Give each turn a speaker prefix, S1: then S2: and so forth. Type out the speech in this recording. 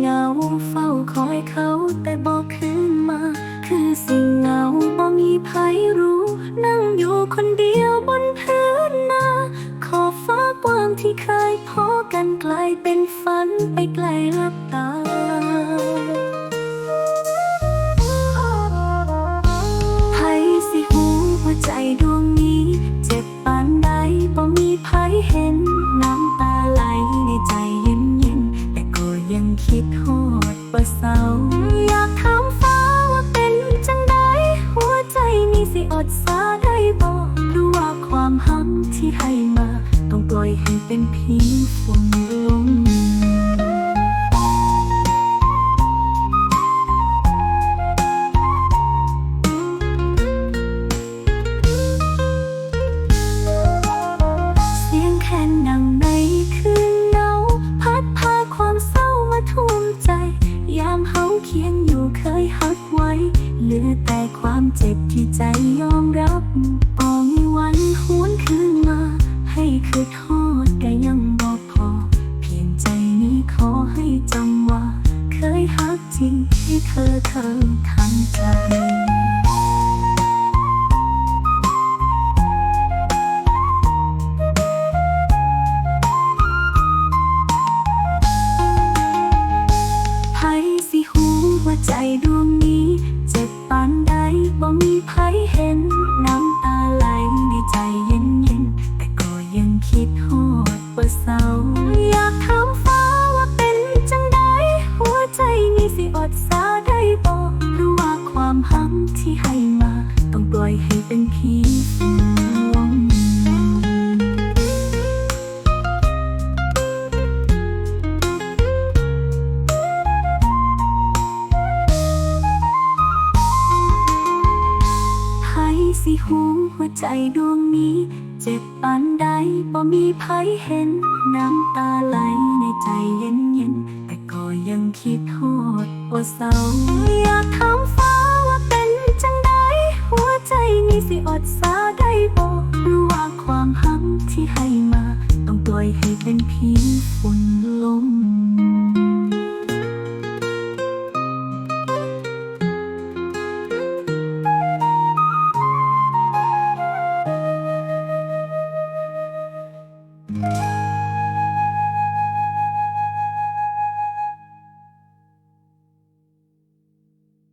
S1: เหงาเฝ้าคอยเขาแต่บอกคืนมา คือสิ่งเหงาบ่มีใครรู้ นั่งอยู่คนเดียวบนพื้นนาขอฟ้ากว้างที่เคยพอกันกลายเป็นฝันไปไกลรับตา อยากถามฟ้าว่าเป็นจังใดหัวใจนี้สิอดสาได้บอกด้ว่าความหักที่ให้มา ต้องปล่อยให้เป็นเพียงฝุ่นลม ยู่เคยหักไว้ เหลือแต่ความเจ็บที่ใจยอมรับปองวันหวนคืนมา ให้คือทอดก็ยังบ่พอ เพียงใจนี้ขอให้จำว่า เคยหักจริงที่เธอเธอทั้งใจ คิดฮอดว่าเศร้าอยากถ สิหูหัวใจดวงนี้ เจ็บปานใดบ่มีภัยเห็น น้ำตาไหลในใจเย็นเย็น แต่ก็ยังคิดโทษว่าเศร้าอยากถามฟ้าว่าเป็นจังใดหัวใจนี้สิอดสาได้บ่หรือว่าความหักที่ให้มา ต้องปล่อยให้เป็นเพียงฝุ่นลม